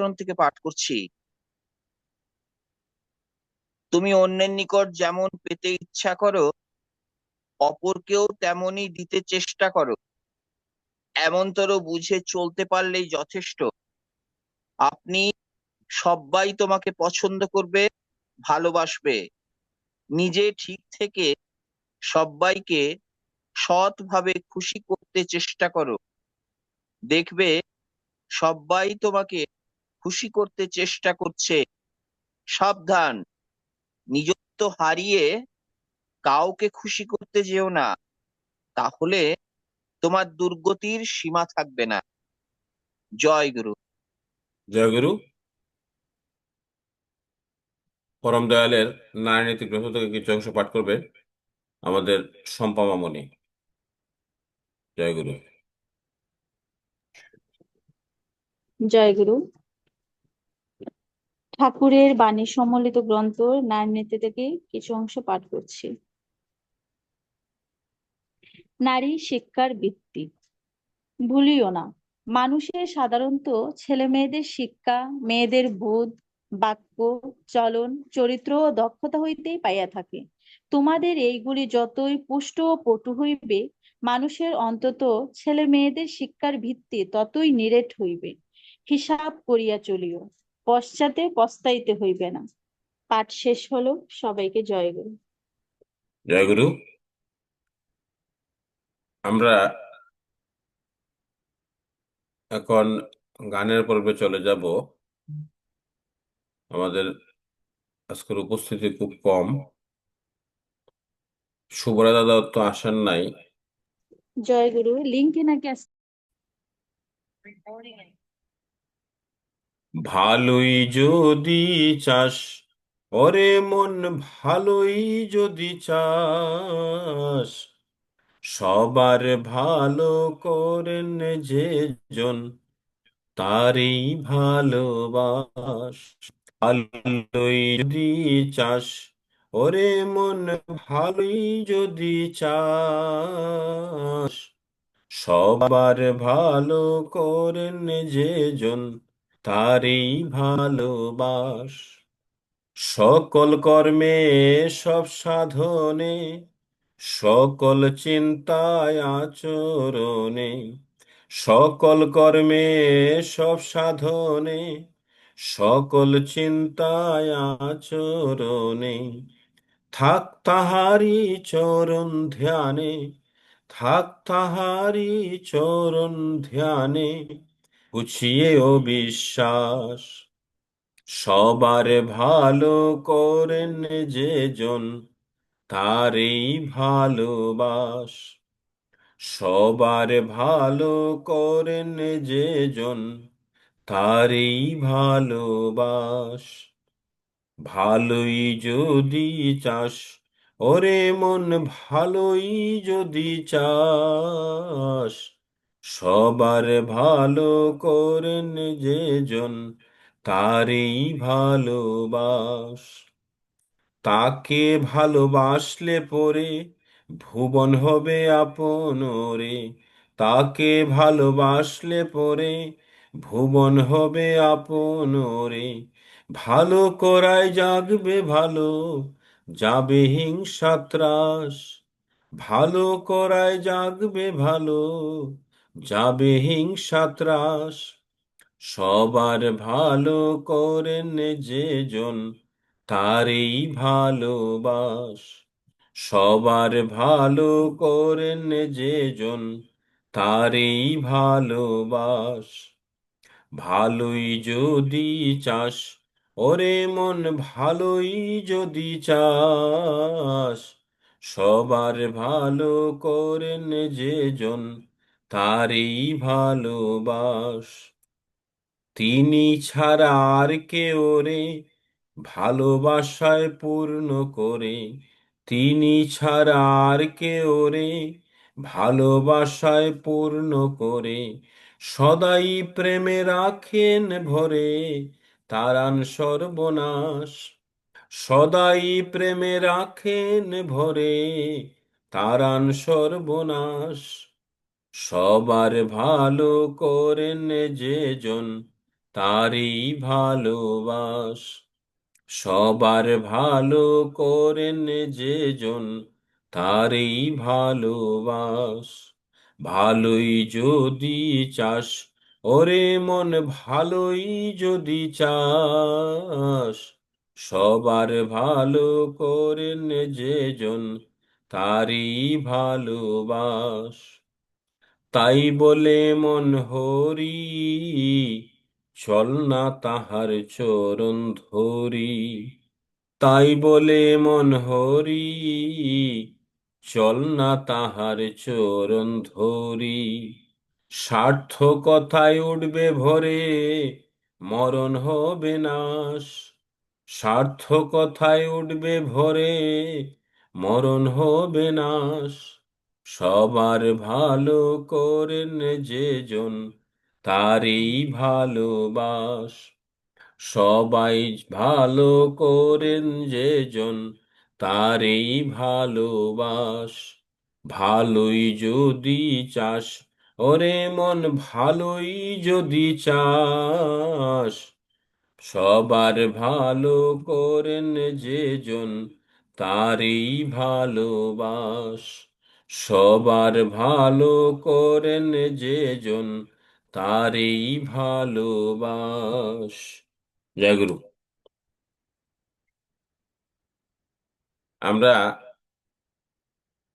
সংস্করণ থেকে পাঠ করছি। তুমি অন্যের নিকট যেমন পেতে ইচ্ছা করো, অপরকেও তেমনই দিতে চেষ্টা করো। এমনতর বুঝে চলতে পারলেই যথেষ্ট। আপনি সবাই তোমাকে পছন্দ করবে, ভালোবাসবে। নিজে ঠিক থেকে সবাইকে সৎভাবে খুশি করতে চেষ্টা করো। দেখবে সবাই তোমাকে খুশি করতে চেষ্টা করছে। সাবধান। নিজত্ব হারিয়ে কাউকে খুশি করতে যেও না। তাহলে তোমার দুর্গতির সীমা থাকবে না। জয় গুরু। জয়গুরু পরম দয়ালের নারায়ণীতি গ্রন্থ থেকে কিছু অংশ পাঠ করবে আমাদের শম্পা মামনি। জয়গুরু জয়গুরু ঠাকুরের বাণী সম্বলিত গ্রন্থ নারায়ণীতি থেকে কিছু অংশ পাঠ করছি। নারী শিক্ষার ভিত্তি। ভুলিও না। মানুষের সাধারণত ছেলে মেয়েদের শিক্ষা, মেয়েদের বোধ, বাক্য, চলন, চরিত্র ও দক্ষতা হইতেই পাইয়া থাকে। তোমাদের এইগুলি যতই পুষ্ট ও পটু হইবে, মানুষের অন্তত ছেলে মেয়েদের শিক্ষার ভিত্তি ততই নিরেট হইবে। হিসাব করিয়া চলিও। পশ্চাতে পস্তাইতে হইবে না। পাঠ শেষ হলো সবাইকে জয় গুরু। জয়গুরু আমরা এখন গানের পর্বে চলে যাব। আমাদের আজকের উপস্থিতি খুব কম। সুব্রত দাদা তো আসেন নাই। জয় গুরু। লিঙ্কে নাকি ভালোই যদি চাস, ওরে মন ভালোই যদি চাস। সবার ভালো করেন যে জন, তারই ভালোবাস। ভালোই যদি চাস, ওরে মন ভালোই যদি চাস। সবার ভালো করেন যে জন তারই ভালোবাস। সকল কর্মে, সব সাধনে, সকল চিন্তায়, আচরণে, সকল কর্মে, সব সাধনে, সকল চিন্তায়, আচরণে, থাক তাহারি চরণ ধ্যানে, থাক তাহারি চরণ ধ্যানে গুছিয়ে ও বিশ্বাস, সবার ভালো করেন যে জন, তারই ভালোবাস। সবার ভালো করেন যে জন, তারই ভালোবাস। ভালোই যদি চাস, ওরে মন ভালোই যদি চাস। সবার ভালো করেন যে জন, তারই ভালোবাস। তাকে ভালোবাসলে পরে ভুবন হবে আপন রে তাকে ভালোবাসলে পরে ভুবন হবে আপন রে ভালো করায় জাগবে ভালো, যাবে হিংসা ত্রাস। ভালো করায় জাগবে ভালো যাবে হিংসা ত্রাস, সবার ভালো করেন যে জন, তারই ভালোবাস। সবার ভালো করেন যে জন, তারই ভালোবাস। ভালোই যদি চাস, ওরে মন ভালোই যদি চাস। সবার ভালো করেন যে জন তারই ভালোবাস। তিনি ছাড়া আর কেউ রে ভালোবাসায় পূর্ণ করে। তিনি ছাড়া আর কেউ রে ভালোবাসায় পূর্ণ করে। সদাই প্রেমে রাখেন ভরে তারান সর্বনাশ। সদাই প্রেমে রাখেন ভরে তারান সর্বনাশ। সবার ভালো করেন যে জন তারই ভালোবাস। সবার ভালো করেন যেজন, তারই ভালোবাস। ভালোই যদি চাস, ওরে মন ভালোই যদি চাস। সবার ভালো করেন যে যেজন, তারই ভালোবাস। তাই বলে মন হরি, চল না তাহার চরণ ধরি। তাই বলে মন হরি, চল না তাহার চরণ ধরি। স্বার্থ কথায় উঠবে ভরে, মরণ হবে নাশ। স্বার্থ কথায় উঠবে ভরে, মরণ হবে নাশ। সবার ভালো করেন যেজন, তারই ভালোবাস। সবাই ভালো করেন যেজন, তারই ভালোবাস। ভালোই যদি চাস, ওরে মন ভালোই যদি চাস। সবার ভালো করেন যেজন, তারই ভালোবাস। সবার ভালো করেন যেজন তারই ভালোবাস। জয় গুরু। আমরা